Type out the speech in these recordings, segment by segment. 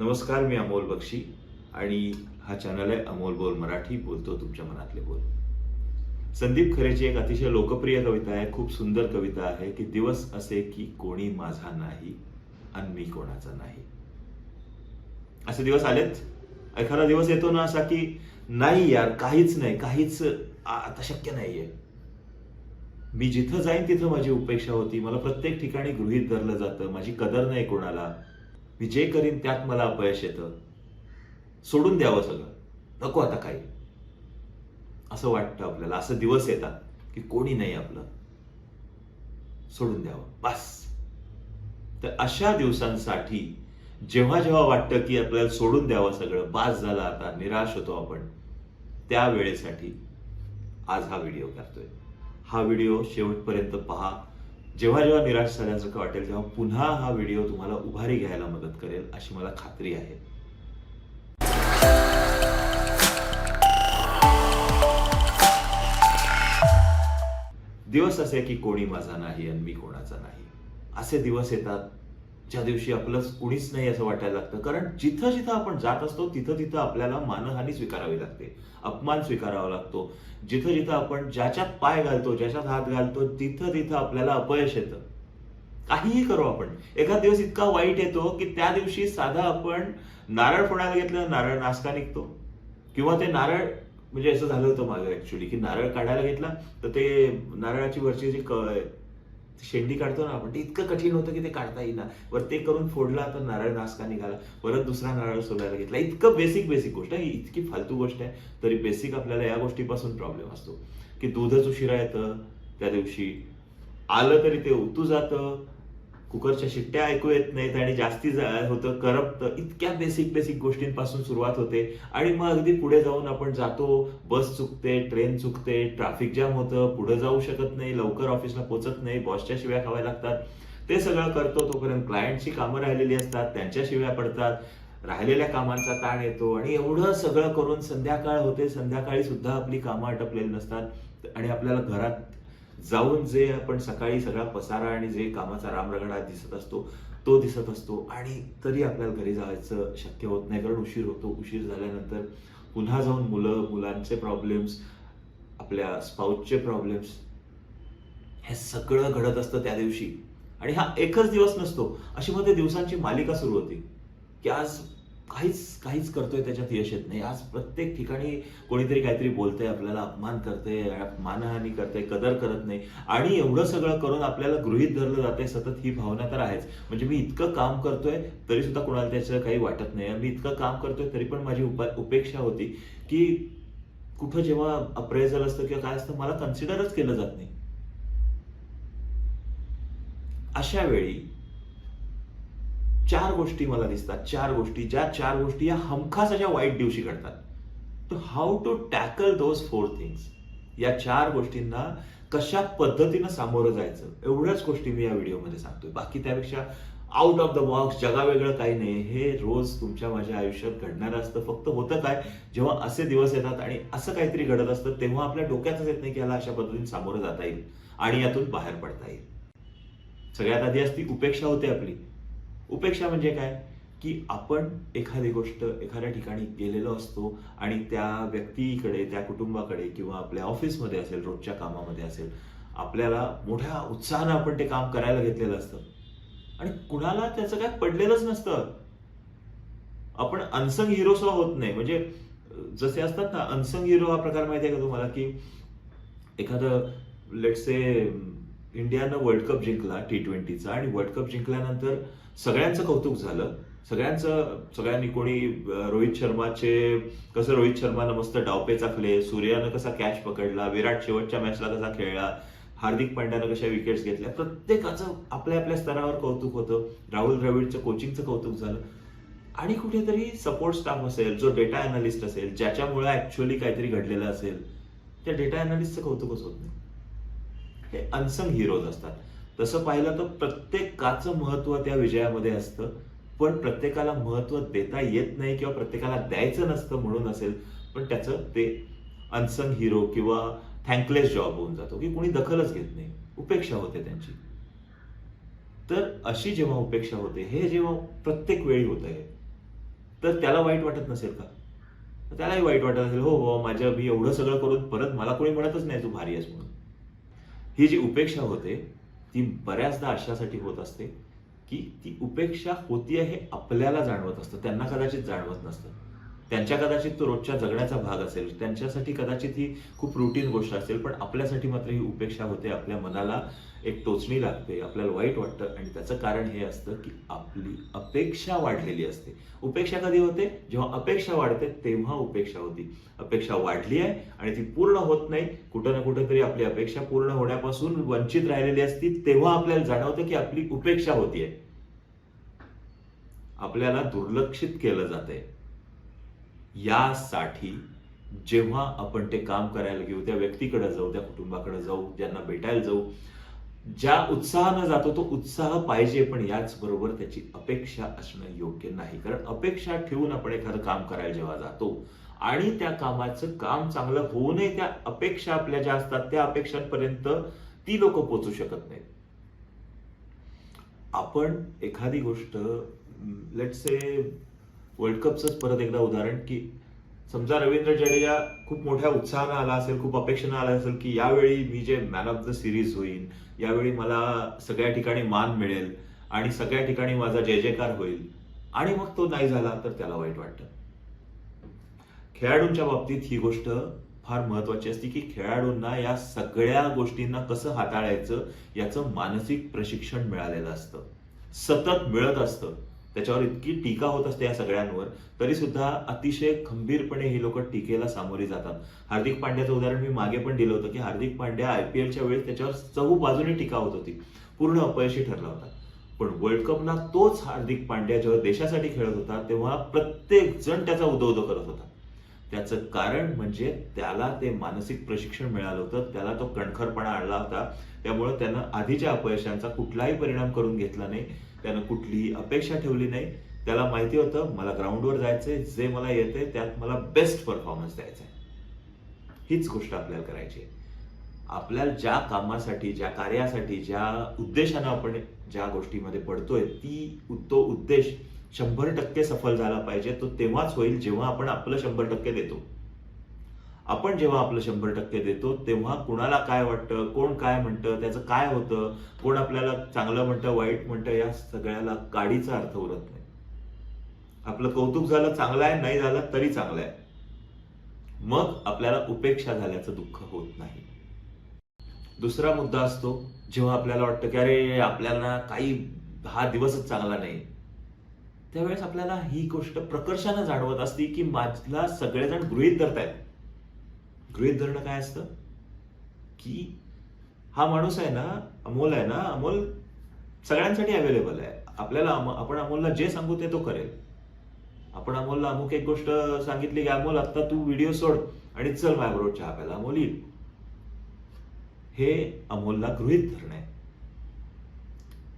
नमस्कार मी अमोल बक्षी आणि हा चॅनल आहे अमोल बोल मराठी. बोलतो तुमच्या मनातले बोल. संदीप खरेची एक अतिशय लोकप्रिय कविता आहे खूप सुंदर कविता आहे की दिवस असे की कोणी माझा नाही आणि मी कोणाचा नाही. असे दिवस आलेत. एखादा दिवस येतो ना असा की नाही यार काहीच नाही काहीच आता शक्य नाहीये. मी जिथं जाईन तिथं माझी उपेक्षा होती. मला प्रत्येक ठिकाणी गृहीत धरलं जातं. माझी कदर नाही कोणाला. मी जे करीन त्यात मला अपयश येतं. सोडून द्यावं सगळं. नको आता काही. असं वाटतं आपल्याला. असं दिवस येतात की कोणी नाही आपलं. सोडून द्यावं. बस. तर अशा दिवसांसाठी जेव्हा जेव्हा वाटतं की आपल्याला सोडून द्यावं सगळं बास झालं आता निराश होतो आपण त्या वेळेसाठी आज हा व्हिडिओ करतोय. हा व्हिडिओ शेवटपर्यंत पहा. जेव्हा जेव्हा निराश झाल्यासारखं वाटेल तेव्हा पुन्हा हा व्हिडिओ तुम्हाला उभारी घ्यायला मदत करेल अशी मला खात्री आहे. दिवस असे की कोणी माझा नाही आणि मी कोणाचा नाही. असे दिवस येतात ज्या दिवशी आपलं कुणीच नाही असं वाटायला लागतं. कारण जिथं जिथं आपण जात असतो तिथं तिथं आपल्याला मानहानी स्वीकारावी लागते. अपमान स्वीकारावा लागतो. जिथं जिथं आपण ज्याच्यात पाय घालतो ज्याच्यात हात घालतो तिथं तिथं आपल्याला अपयश येतं. काहीही करू आपण. एखाद दिवस इतका वाईट येतो की त्या दिवशी साधा आपण नारळ फोडायला घेतलं नारळ नासका निघतो. किंवा ते नारळ म्हणजे असं झालं होतं माझं ऍक्च्युली की नारळ काढायला घेतला तर ते नारळाची वरची जी क शेंडी काढतो ना आपण ते इतकं कठीण होतं की ते काढता येईना. वर ते करून फोडला तर नारळ नासका निघाला. परत दुसरा नारळ सोलायला घेतला. इतकं बेसिक बेसिक गोष्ट आहे. इतकी फालतू गोष्ट आहे. तरी बेसिक आपल्याला या गोष्टीपासून प्रॉब्लेम असतो. की दूधच उशिरा येतं त्या दिवशी. आलं तरी ते उतू जातं. कुकरच्या शिट्ट्या ऐकू येत नाहीत आणि जास्ती जा- होतं करपतं इतक्या बेसिक बेसिक गोष्टींपासून सुरुवात होते. आणि मग अगदी पुढे जाऊन आपण जातो बस चुकते ट्रेन चुकते ट्रॅफिक जाम होतं पुढे जाऊ शकत नाही लवकर ऑफिसला पोचत नाही बॉसच्या शिव्या खाव्या लागतात. ते सगळं करतो तोपर्यंत क्लायंटची कामं राहिलेली असतात त्यांच्या शिव्या पडतात राहिलेल्या कामांचा ताण येतो आणि एवढं सगळं करून संध्याकाळ होते संध्याकाळी सुद्धा आपली कामं आटपलेली नसतात. आणि आपल्याला घरात जाऊन जे आपण सकाळी सगळा पसारा आणि जे कामाचा रामरगडा दिसत असतो तो दिसत असतो आणि तरी आपल्याला घरी जायचं शक्य होत नाही. कारण उशीर होतो. उशीर झाल्यानंतर पुन्हा जाऊन मुलं मुलांचे प्रॉब्लेम्स आपल्या स्पाऊसचे प्रॉब्लेम्स हे सगळं घडत असतं त्या दिवशी. आणि हा एकच दिवस नसतो. अशी मध्ये दिवसांची मालिका सुरू होती. की आज काहीच काहीच करतोय त्याच्यात यश येत नाही. आज प्रत्येक ठिकाणी कोणीतरी काहीतरी बोलतंय आपल्याला अपमान करते मानहानी करते कदर करत नाही. आणि एवढं सगळं करून आपल्याला गृहित धरलं जाते सतत ही भावना तर आहेच. म्हणजे मी इतकं काम करतोय तरी सुद्धा कोणाला त्याचं काही वाटत नाही. मी इतकं काम करतोय तरी पण माझी उपा उपेक्षा होती की कुठं जेव्हा अप्रेझल असतं किंवा काय असतं मला कन्सिडरच केलं जात नाही. अशा वेळी चार गोष्टी मला दिसतात चार गोष्टी ज्या चार गोष्टी या हमखास अशा वाईट दिवशी घडतात. तर how to tackle those four things या चार गोष्टींना कशा पद्धतीनं सामोरं जायचं? एवढ्याच गोष्टी मी या व्हिडिओमध्ये सांगतोय. बाकी त्यापेक्षा आउट ऑफ द बॉक्स जगावेगळं काही नाही. हे रोज तुमच्या माझ्या आयुष्यात घडणारं असतं. फक्त होतं काय? जेव्हा असे दिवस येतात आणि असं काहीतरी घडत असतं तेव्हा आपल्या डोक्यातच येत नाही की याला अशा पद्धतीने सामोरं जाता येईल आणि यातून बाहेर पडता येईल. सगळ्यात आधी असती उपेक्षा होते आपली. उपेक्षा म्हणजे काय? की आपण एखादी गोष्ट एखाद्या ठिकाणी गेलेलो असतो आणि त्या व्यक्तीकडे त्या कुटुंबाकडे किंवा आपल्या ऑफिसमध्ये असेल रोजच्या कामामध्ये असेल आपल्याला मोठ्या उत्साहानं आपण ते काम करायला घेतलेलं असतं. आणि कुणाला त्याचं काय पडलेलंच नसतं. आपण अनसंग हिरो सुद्धा होत नाही. म्हणजे जसे असतात ना अनसंग हिरो हा प्रकार माहिती आहे का तुम्हाला? की एखादं लेटसे इंडियानं वर्ल्ड कप जिंकला टी ट्वेंटीचा आणि वर्ल्ड कप जिंकल्यानंतर सगळ्यांचं कौतुक झालं. सगळ्यांचं सगळ्यांनी कोणी रोहित शर्माचे कसं रोहित शर्मानं मस्त डावपे चाकले सूर्यानं कसा कॅच पकडला विराट शेवटच्या मॅचला कसा खेळला हार्दिक पांड्यानं कशा विकेट्स घेतल्या प्रत्येकाचं आपल्या आपल्या स्तरावर कौतुक होतं. राहुल द्रविडचं कोचिंगचं कौतुक झालं. आणि कुठेतरी सपोर्ट स्टाफ असेल जो डेटा अनालिस्ट असेल ज्याच्यामुळे ऍक्च्युअली काहीतरी घडलेलं असेल त्या डेटा अनालिस्टचं कौतुकच होत नाही. हे अनसंग हिरोज असतात. तसं पाहिलं तर प्रत्येकाचं महत्त्व त्या विजयामध्ये असतं. पण प्रत्येकाला महत्त्व देता येत नाही किंवा प्रत्येकाला द्यायचं नसतं म्हणून असेल पण त्याचं ते अनसंग हिरो किंवा थँकलेस जॉब होऊन जातो की कोणी दखलच घेत नाही. उपेक्षा होते त्यांची. तर अशी जेव्हा उपेक्षा होते हे जेव्हा प्रत्येक वेळी होत आहे तर त्याला वाईट वाटत नसेल का? त्यालाही वाईट वाटत असेल हो बाबा माझ्या मी एवढं सगळं करून परत मला कोणी म्हणतच नाही तू भारी आहेस म्हणून. ही जी उपेक्षा होते ती बऱ्याचदा अशासाठी होत असते की ती उपेक्षा होतीये हे आपल्याला जाणवत असतं. त्यांना कदाचित जाणवत नसतं. त्यांच्या कदाचित तो रोजच्या जगण्याचा भाग असेल त्यांच्यासाठी कदाचित ही खूप रुटीन गोष्ट असेल पण आपल्यासाठी मात्र ही उपेक्षा होते आपल्या मनाला एक टोचणी लागते आपल्याला वाईट वाटतं आणि त्याचं कारण हे असतं की आपली अपेक्षा वाढलेली असते. उपेक्षा कधी होते? जेव्हा अपेक्षा वाढते तेव्हा उपेक्षा होती. अपेक्षा वाढली आहे आणि ती पूर्ण होत नाही. कुठं ना कुठं तरी आपली अपेक्षा पूर्ण होण्यापासून वंचित राहिलेली असती तेव्हा आपल्याला जाणवतं की आपली उपेक्षा होतीये आपल्याला दुर्लक्षित केलं जातंय. यासाठी जेव्हा आपण ते काम करायला घेऊ त्या व्यक्तीकडे जाऊ त्या कुटुंबाकडे जाऊ ज्यांना भेटायला जाऊ ज्या उत्साहानं जातो तो उत्साह पाहिजे पण याच बरोबर त्याची अपेक्षा असणं योग्य नाही. कारण अपेक्षा ठेवून आपण एखादं काम करायला जेव्हा जातो आणि त्या कामाचं काम चांगलं होऊ नये त्या अपेक्षा आपल्या ज्या असतात त्या अपेक्षांपर्यंत ती लोक पोचू शकत नाहीत. आपण एखादी गोष्ट लेट से वर्ल्ड कपचंच परत एकदा उदाहरण की समजा रवींद्र जडेजा खूप मोठ्या उत्साहानं आला असेल खूप अपेक्षेनं आला असेल की यावेळी मी जे मॅन ऑफ द सिरीज होईल यावेळी मला सगळ्या ठिकाणी मान मिळेल आणि सगळ्या ठिकाणी माझा जय जयकार होईल आणि मग तो नाही झाला तर त्याला वाईट वाटतं. खेळाडूंच्या बाबतीत ही गोष्ट फार महत्वाची असते की खेळाडूंना या सगळ्या गोष्टींना कसं हाताळायचं याचं मानसिक प्रशिक्षण मिळालेलं असतं. सतत मिळत असतं. त्याच्यावर इतकी टीका होत असते या सगळ्यांवर तरी सुद्धा अतिशय खंबीरपणे ही लोक टीकेला सामोरी जातात. हार्दिक पांड्याचं उदाहरण मी मागे पण दिलं होतं की हार्दिक पांड्या आयपीएलच्या वेळेस त्याच्यावर चहू बाजूने टीका होत होती. पूर्ण अपयशी ठरला होता. पण वर्ल्ड कपला तोच हार्दिक पांड्या जेव्हा देशासाठी खेळत होता तेव्हा प्रत्येक जण त्याचा उदो करत होता. त्याचं कारण म्हणजे त्याला ते मानसिक प्रशिक्षण मिळालं होतं त्याला तो कणखरपणा आणला होता. त्यामुळे त्यानं आधीच्या अपयशांचा कुठलाही परिणाम करून घेतला नाही. त्यानं कुठलीही अपेक्षा ठेवली नाही. त्याला माहिती होतं मला ग्राउंडवर जायचंय जे मला येते त्यात मला बेस्ट परफॉर्मन्स द्यायचा आहे हीच गोष्ट आपल्याला करायची आपल्याला ज्या कामासाठी ज्या कार्यासाठी ज्या उद्देशानं आपण ज्या गोष्टीमध्ये पडतोय ती तो उद्देश शंभर टक्के सफल झाला पाहिजे तो तेव्हाच होईल जेव्हा आपण आपलं शंभर टक्के देतो. आपण जेव्हा आपलं शंभर टक्के देतो तेव्हा कुणाला काय वाटतं कोण काय म्हणतं त्याचं काय होतं कोण आपल्याला चांगलं म्हणतं वाईट म्हणतं या सगळ्याला काडीचा अर्थ उरत नाही. आपलं कौतुक झालं चांगलं आहे नाही झालं तरी चांगलं आहे. मग आपल्याला उपेक्षा झाल्याचं दुःख होत नाही. दुसरा मुद्दा असतो जेव्हा आपल्याला वाटतं की अरे आपल्याला काही हा दिवसच चांगला नाही. त्यावेळेस आपल्याला ही गोष्ट प्रकर्षानं जाणवत असते की माझला सगळेजण गृहित धरतायत. गृहित धरणं काय असतं? की हा माणूस आहे ना अमोल आहे ना अमोल सगळ्यांसाठी अवेलेबल आहे. आपल्याला आपण अमोलला जे सांगू ते तो करेल. आपण अमोलला अमुक एक गोष्ट सांगितली की अमोल आता तू व्हिडिओ सोड आणि चल माझ्याबरोबर चहा प्यायला. अमोल येईल. हे अमोलला गृहित धरणं आहे.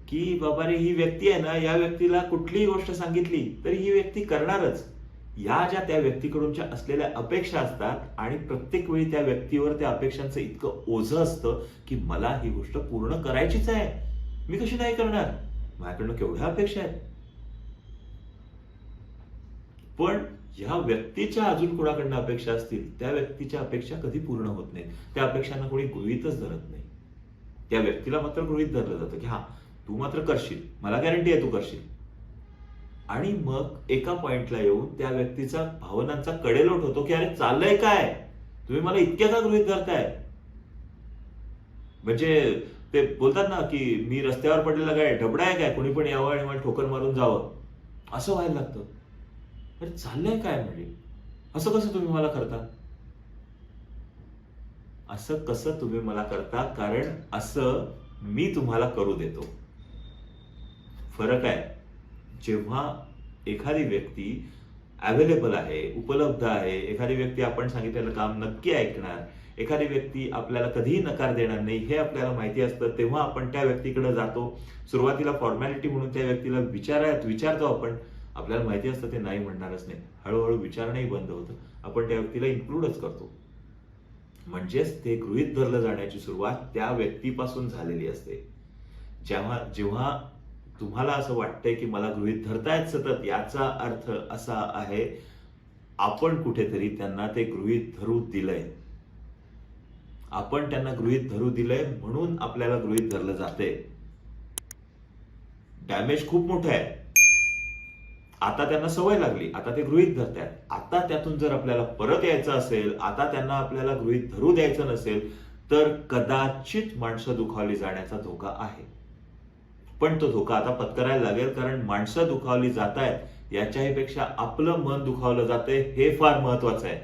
की बाबा रे ही व्यक्ती आहे ना या व्यक्तीला कुठलीही गोष्ट सांगितली तरी ही व्यक्ती करणारच. या ज्या त्या व्यक्तीकडूनच्या असलेल्या अपेक्षा असतात आणि प्रत्येक वेळी त्या व्यक्तीवर त्या अपेक्षांचं इतकं ओझं असतं की मला ही गोष्ट पूर्ण करायचीच आहे. मी कशी नाही करणार? माझ्याकडनं केवढ्या अपेक्षा आहेत? पण ह्या व्यक्तीच्या अजून कोणाकडनं अपेक्षा असतील त्या व्यक्तीच्या अपेक्षा कधी पूर्ण होत नाही त्या अपेक्षांना कोणी गृहितच धरत नाही. त्या व्यक्तीला मात्र गृहित धरलं जातं की हा तू मात्र करशील. मला गॅरंटी आहे तू करशील. आणि मग एका पॉइंटला येऊन त्या व्यक्तीचा भावनांचा कडेलोट होतो की अरे चाललंय काय? तुम्ही मला इतक्या का गृहीत करताय म्हणजे ते बोलतात ना की मी रस्त्यावर पडलेला काय ढबडा आहे काय? कोणी पण यावं आणि मला ठोकर मारून जावं. असं व्हायला लागतं. अरे चाललंय काय म्हणजे? असं कसं तुम्ही मला करता? असं कसं तुम्ही मला करता? कारण असं मी तुम्हाला करू देतो. फरक आहे. जेव्हा एखादी व्यक्ती अवेलेबल आहे उपलब्ध आहे एखादी व्यक्ती आपण सांगितलेलं काम नक्की ऐकणार एखादी व्यक्ती आपल्याला कधीही नकार देणार नाही हे आपल्याला माहिती असतं तेव्हा आपण त्या व्यक्तीकडे जातो. सुरुवातीला फॉर्मॅलिटी म्हणून त्या व्यक्तीला विचारायत विचारतो आपण. आपल्याला माहिती असतं ते नाही म्हणणारच नाही. हळूहळू विचारणंही बंद होतं. आपण त्या व्यक्तीला इन्क्लूडच करतो. म्हणजेच ते गृहित धरलं जाण्याची सुरुवात त्या व्यक्तीपासून झालेली असते. जेव्हा जेव्हा तुम्हाला असं वाटतंय की मला गृहित धरतायत सतत? याचा अर्थ असा आहे आपण कुठेतरी त्यांना ते गृहित धरू दिलंय. आपण त्यांना गृहित धरू दिलंय म्हणून आपल्याला गृहित धरलं जाते डॅमेज खूप मोठं आहे. आता त्यांना सवय लागली. आता ते गृहित धरतात आता त्यातून जर आपल्याला परत यायचं असेल आता त्यांना आपल्याला गृहित धरू द्यायचं नसेल तर कदाचित माणसं दुखावली जाण्याचा धोका आहे. पण तो धोका आता पत्करायला लागेल कारण माणसं दुखावली जात आहेत याच्याही पेक्षा आपलं मन दुखावलं जातंय हे फार महत्वाचं आहे.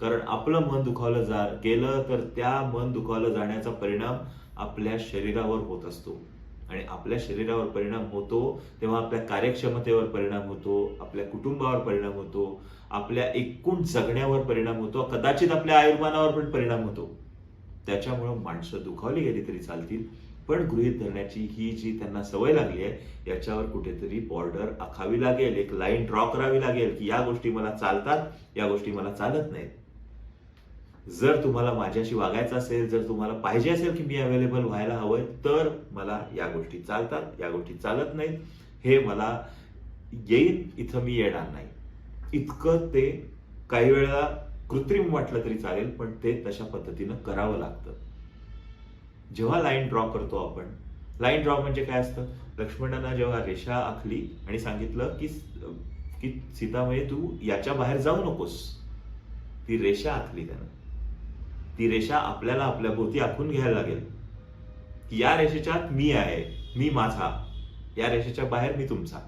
कारण आपलं मन दुखावलं जा गेलं तर त्या मन दुखावलं जाण्याचा परिणाम आपल्या शरीरावर होत असतो. आणि आपल्या शरीरावर परिणाम होतो तेव्हा आपल्या कार्यक्षमतेवर परिणाम होतो आपल्या कुटुंबावर परिणाम होतो आपल्या एकूण जगण्यावर परिणाम होतो कदाचित आपल्या आयुर्मानावर पण परिणाम होतो. त्याच्यामुळं माणसं दुखावली गेली तरी चालतील पण गृहित धरण्याची ही जी त्यांना सवय लागली आहे याच्यावर कुठेतरी बॉर्डर आखावी लागेल एक लाईन ड्रॉ करावी लागेल की या गोष्टी मला चालतात या गोष्टी मला चालत नाहीत. जर तुम्हाला माझ्याशी वागायचं असेल जर तुम्हाला पाहिजे असेल की मी अवेलेबल व्हायला हवंय तर मला या गोष्टी चालतात या गोष्टी चालत नाहीत. हे मला येईल इथं मी येणार नाही. इतकं ते काही वेळेला कृत्रिम वाटलं तरी चालेल पण ते तशा पद्धतीनं करावं लागतं. जेव्हा लाईन ड्रॉ करतो आपण लाईन ड्रॉ म्हणजे काय असतं? लक्ष्मणांना जेव्हा रेषा आखली आणि सांगितलं की की सीतामये तू याच्या बाहेर जाऊ नकोस. ती रेषा आखली त्यानं. ती रेषा आपल्याला आपल्या भोवती आखून घ्यायला लागेल. की या रेषेच्या आत मी आहे मी माझा. या रेषेच्या बाहेर मी तुमचा.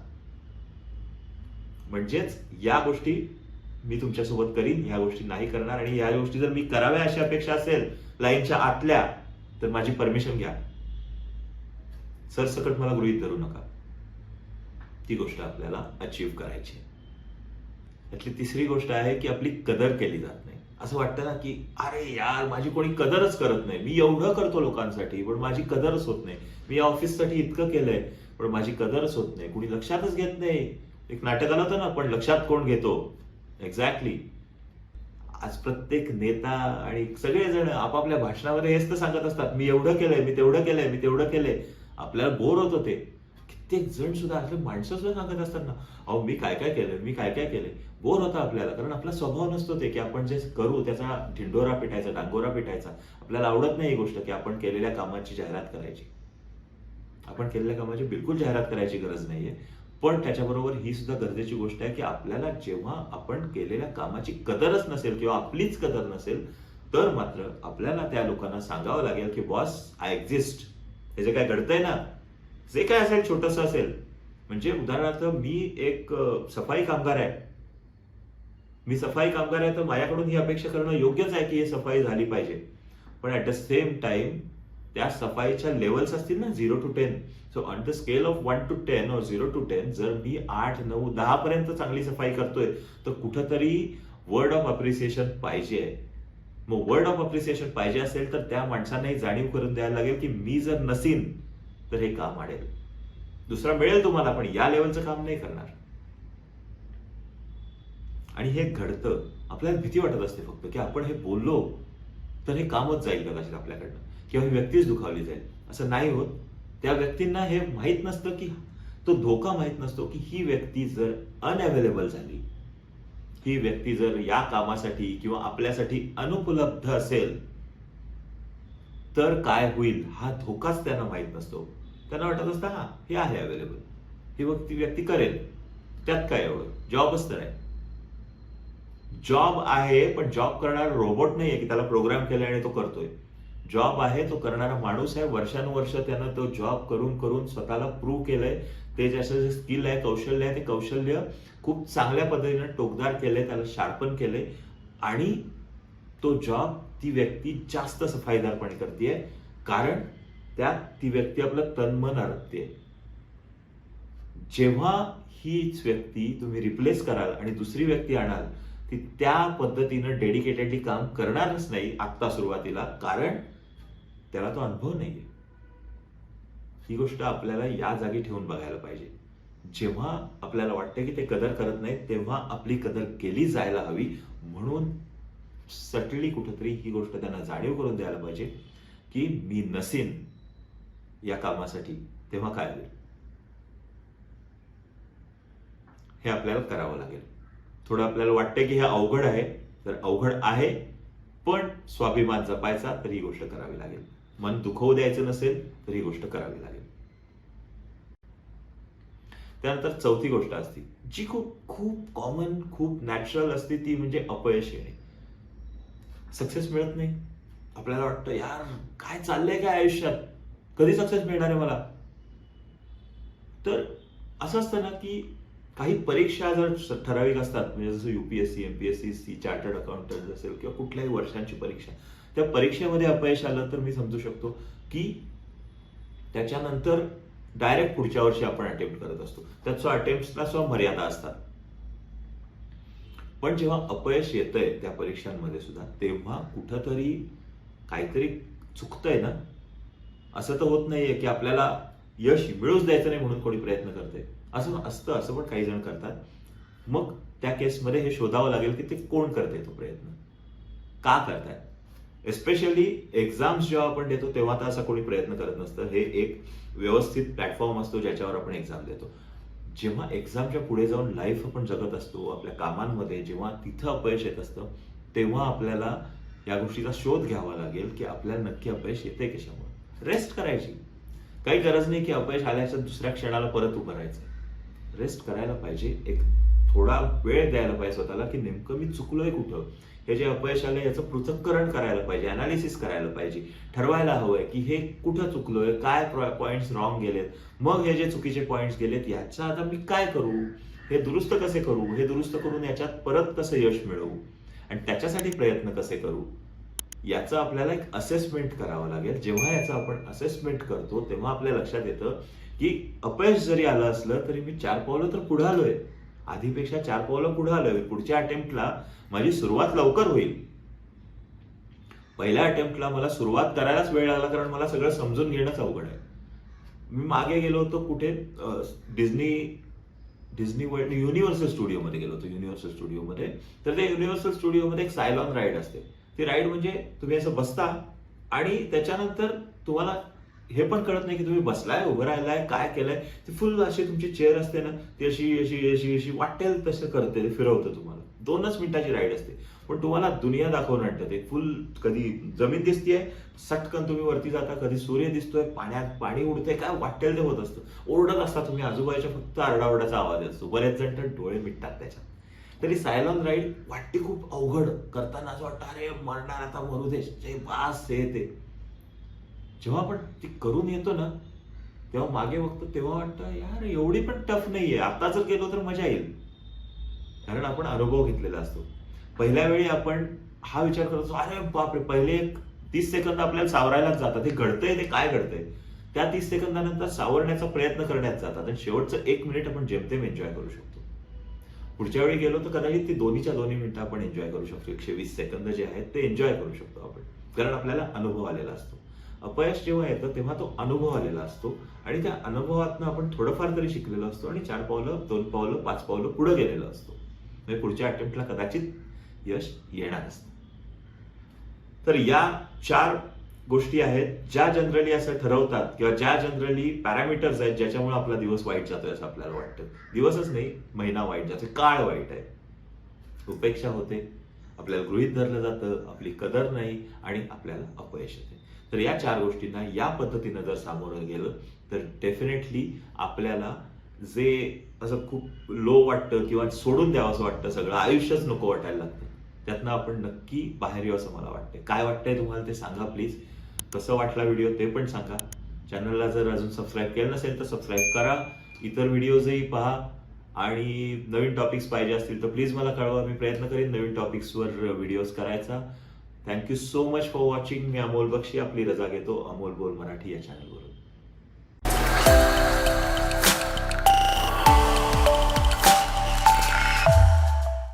म्हणजेच या गोष्टी मी तुमच्यासोबत करीन या गोष्टी नाही करणार आणि या गोष्टी जर मी कराव्या अशी अपेक्षा असेल लाईनच्या आतल्या तर माझी परमिशन घ्या. सरसकट मला गृहित धरू नका. ती गोष्ट आपल्याला अचीव्ह करायची त्यातली तिसरी गोष्ट आहे की आपली कदर केली जात नाही. असं वाटतं ना की अरे यार माझी कोणी कदरच करत नाही. मी एवढं करतो लोकांसाठी पण माझी कदरच होत नाही. मी या ऑफिससाठी इतकं केलंय पण माझी कदरच होत नाही. कुणी लक्षातच घेत नाही. एक नाटक आलं होतं ना पण लक्षात कोण घेतो? एक्झॅक्टली आज प्रत्येक नेता आणि सगळेजण आपापल्या भाषणामध्ये हेच तर सांगत असतात मी एवढं केलंय मी तेवढं केलंय मी तेवढं केलंय. आपल्याला बोर होत होते. कित्येक जण सुद्धा असले माणसं सुद्धा सांगत असतात ना अहो मी काय काय केलंय मी काय काय केलंय. बोर होता आपल्याला कारण आपला स्वभाव नसतो ते की आपण जे करू त्याचा ढिंडोरा पिटायचा डांगोरा पिटायचा आपल्याला आवडत नाही ही गोष्ट की आपण केलेल्या कामाची जाहिरात करायची. आपण केलेल्या कामाची बिलकुल जाहिरात करायची गरज नाहीये. पण त्याच्याबरोबर ही सुद्धा गरजेची गोष्ट आहे की आपल्याला जेव्हा आपण केलेल्या कामाची कदरच नसेल किंवा आपलीच कदर नसेल तर मात्र आपल्याला त्या लोकांना सांगावं लागेल की बॉस आय एक्झिस्ट हे जे काय घडतंय ना जे काय असेल छोटस असेल. म्हणजे उदाहरणार्थ मी एक सफाई कामगार आहे. मी सफाई कामगार आहे तर माझ्याकडून ही अपेक्षा करणं योग्यच आहे की हे सफाई झाली पाहिजे. पण ॲट द सेम टाइम त्या सफाईच्या लेवल्स असतील ना zero to ten so on the scale of one to ten और झिरो टू टेन जर मी आठ नऊ दहा पर्यंत चांगली सफाई करतोय तर कुठंतरी वर्ड ऑफ अप्रिसिएशन पाहिजे. मग वर्ड ऑफ अप्रिसिएशन पाहिजे असेल तर त्या माणसांनाही जाणीव करून द्यायला लागेल की मी जर नसीन तर हे काम आडेल दुसरा मिळेल तुम्हाला पण या लेवलचं काम नाही करणार. आणि हे घडतं. आपल्याला भीती वाटत असते फक्त की आपण हे बोललो तर हे कामच जाईल कदाचित आपल्याकडनं. किंवा ही व्यक्तीच दुखावली जाईल. असं नाही होत. त्या व्यक्तींना हे माहीत नसतं की तो धोका माहीत नसतो की ही व्यक्ती जर अनअवेलेबल झाली ही व्यक्ती जर या कामासाठी किंवा आपल्यासाठी अनुपलब्ध असेल तर काय होईल हा धोकाच त्यांना माहीत नसतो. त्यांना वाटत असतं हा हे आहे अवेलेबल ही व्यक्ती व्यक्ती करेल. त्यात काय एवढं? जॉबच तर आहे. जॉब आहे पण जॉब करणारा रोबोट नाही आहे की त्याला प्रोग्राम केला आणि तो करतोय. जॉब आहे तो करणारा माणूस आहे. वर्षानुवर्ष त्यानं तो जॉब करून करून स्वतःला प्रूव्ह केलंय. ते ज्याचं जे स्किल आहे कौशल्य आहे ते कौशल्य खूप चांगल्या पद्धतीनं टोकदार केलंय त्याला शार्पन केलंय. आणि तो जॉब ती व्यक्ती जास्त सफाईदारपणे करते कारण त्यात ती व्यक्ती आपलं तनमन अडकते जेव्हा हीच व्यक्ती तुम्ही रिप्लेस कराल आणि दुसरी व्यक्ती आणाल ती त्या पद्धतीनं डेडिकेटेडली काम करणारच नाही आत्ता सुरुवातीला. कारण त्याला तो अनुभव नाहीये. ही गोष्ट आपल्याला या जागी ठेवून बघायला पाहिजे. जेव्हा आपल्याला वाटतं की ते कदर करत नाहीत तेव्हा आपली कदर केली जायला हवी. म्हणून सटली कुठंतरी ही गोष्ट त्यांना जाणीव करून द्यायला पाहिजे की मी नसीन या कामासाठी तेव्हा काय होईल? हे आपल्याला करावं लागेल. थोडं आपल्याला वाटतं की हे अवघड आहे. तर अवघड आहे पण स्वाभिमान जपायचा तर ही गोष्ट करावी लागेल. मन दुखवू द्यायचं नसेल तर ही गोष्ट करावी लागेल. त्यानंतर चौथी गोष्ट असते जी खूप खूप कॉमन खूप नॅचरल असते ती म्हणजे अपयश येणे. सक्सेस मिळत नाही. आपल्याला वाटतं यार काय चाललंय काय आयुष्यात? कधी सक्सेस मिळणार आहे मला? तर असं असतं ना की काही परीक्षा जर ठराविक असतात म्हणजे जसं UPSC MPSC C chartered accountant असेल किंवा कुठल्याही वर्षांची परीक्षा त्या परीक्षेमध्ये अपयश आलं तर मी समजू शकतो की त्याच्यानंतर डायरेक्ट पुढच्या वर्षी आपण अटेम्प्ट करत असतो. त्याचा अटेम्प्टला सुद्धा मर्यादा असतात. पण जेव्हा अपयश येतंय त्या परीक्षांमध्ये सुद्धा तेव्हा कुठंतरी काहीतरी चुकतंय ना? असं तर होत नाहीये की आपल्याला यश मिळूच द्यायचं नाही म्हणून कोणी प्रयत्न करते असं असतं असं पण काही जण करतात. मग त्या केसमध्ये हे शोधावं लागेल की ते कोण करते तो प्रयत्न? का करतायत एस्पेशली एक्झाम्स जेव्हा आपण देतो तेव्हा तर असा कोणी प्रयत्न करत नसतं. हे एक व्यवस्थित प्लॅटफॉर्म असतो ज्याच्यावर आपण एक्झाम देतो. जेव्हा एक्झामच्या पुढे जाऊन लाईफ आपण जगत असतो आपल्या कामांमध्ये जेव्हा तिथं अपयश येत असतं तेव्हा आपल्याला या गोष्टीचा शोध घ्यावा लागेल की आपल्याला नक्की अपयश येते कशामुळे. रेस्ट करायची. काही गरज नाही की अपयश आल्याच्या दुसऱ्या क्षणाला परत उभं राहायचं. रेस्ट करायला पाहिजे एक थोडा वेळ द्यायला पाहिजे स्वतःला की नेमकं मी चुकलोय कुठं? हे जे अपयश आलं याचं पृथक्करण करायला पाहिजे अनालिसिस करायला पाहिजे. ठरवायला हवंय की हे कुठं चुकलोय काय पॉईंट्स रॉंग गेलेत मग हे जे चुकीचे पॉईंट्स गेलेत याचा आता मी काय करू? हे दुरुस्त कसे करू? हे दुरुस्त करून याच्यात परत कसं यश मिळवू? आणि त्याच्यासाठी प्रयत्न कसे करू? याचं आपल्याला एक असेसमेंट करावं लागेल. जेव्हा याचं आपण असेसमेंट करतो तेव्हा आपल्या लक्षात येतं की अपयश जरी आलं असलं तरी मी चार पावलं तर पुढे आलोय. आधीपेक्षा चार पावलं पुढे आलोय. पुढच्या अटेम्प्टला माझी सुरुवात लवकर होईल. पहिल्या अटेम्प्टला मला सुरुवात करायलाच वेळ लागला कारण मला सगळं समजून घेणंच अवघड आहे. मी मागे गेलो होतो कुठे? डिझनी डिझनी वर्ल्ड युनिव्हर्सल स्टुडिओमध्ये गेलो होतो युनिव्हर्सल स्टुडिओमध्ये. तर त्या युनिव्हर्सल स्टुडिओमध्ये एक सायलॉन राईड असते. ती राईड म्हणजे तुम्ही असं बसता आणि त्याच्यानंतर तुम्हाला हे पण कळत नाही की तुम्ही बसलाय उभं राहिलाय काय केलंय. ती फुल अशी तुमची चेअर असते ना ती अशी अशी अशी अशी वाटेल तसं करते ते फिरवतं तुम्हाला. दोनच मिनिटाची राईड असते. पण तुम्हाला दुनिया दाखवून आणतं ते. फुल कधी जमीन दिसतीये सटकन तुम्ही वरती जाता कधी सूर्य दिसतोय पाण्यात पाणी उडतंय काय वाटेल ते होत असतं. ओरडत असता तुम्ही आजूबाजूच्या फक्त आरडाओरडाचा आवाज असतो. बरेच जण तर डोळे मिटतात त्याच्यात. तरी सायलॉन राईड वाटते खूप अवघड. करताना असं वाटतं अरे मरणार आता मरू दे जे बास हे ते. जेव्हा आपण ती करून येतो ना तेव्हा मागे बघतो तेव्हा वाटतं यार एवढी पण टफ नाहीये. आता जर गेलो तर मजा येईल. कारण आपण अनुभव घेतलेला असतो. पहिल्या वेळी आपण हा विचार करतो अरे बापरे पहिले एक तीस सेकंद आपल्याला सावरायलाच जातात. हे घडतंय ते काय घडतंय? त्या तीस सेकंदानंतर सावरण्याचा प्रयत्न करण्यात जातात आणि शेवटचं एक मिनिट आपण जेमतेम एन्जॉय करू शकतो. पुढच्या वेळी गेलो तर कदाचित ती दोन्हीच्या दोन्ही मिनिटं आपण एन्जॉय करू शकतो. एकशे वीस सेकंद जे आहेत ते एन्जॉय करू शकतो आपण. कारण आपल्याला अनुभव आलेला असतो. अपयश जेव्हा येतं तेव्हा तो अनुभव आलेला असतो. आणि त्या अनुभवातनं आपण थोडंफार तरी शिकलेलो असतो आणि चार पावलं दोन पावलं पाच पावलं पुढे गेलेलो असतो. म्हणजे पुढच्या अटेम्प्टला कदाचित यश येणार असतं. तर या चार गोष्टी आहेत ज्या जनरली असं ठरवतात किंवा ज्या जनरली पॅरामीटर्स आहेत ज्याच्यामुळे आपला दिवस वाईट जातोय असं आपल्याला वाटतं. दिवसच नाही महिना वाईट जातोय काळ वाईट आहे. उपेक्षा होते आपल्याला गृहित धरलं जातं आपली कदर नाही आणि आपल्याला अपयश येते. तर या चार गोष्टींना या पद्धतीनं जर सामोरं गेलं तर डेफिनेटली आपल्याला जे असं खूप लो वाटतं किंवा सोडून द्यावं असं वाटतं सगळं आयुष्यच नको वाटायला लागतं. त्यातनं आपण नक्की बाहेर येऊ असं मला वाटतंय. काय वाटतंय तुम्हाला ते सांगा प्लीज कसं वाटला व्हिडिओ ते पण सांगा. चॅनलला जर अजून सबस्क्राईब केलं नसेल तर सबस्क्राईब करा. इतर व्हिडिओजही पहा. आणि नवीन टॉपिक्स पाहिजे असतील तर प्लीज मला कळवा. मी प्रयत्न करेन नवीन टॉपिक्सवर व्हिडिओज करायचा. Thank you so much for watching मी अमोल बक्षी आपली रजा घेतो. अमोल बोल मराठी या चॅनलवर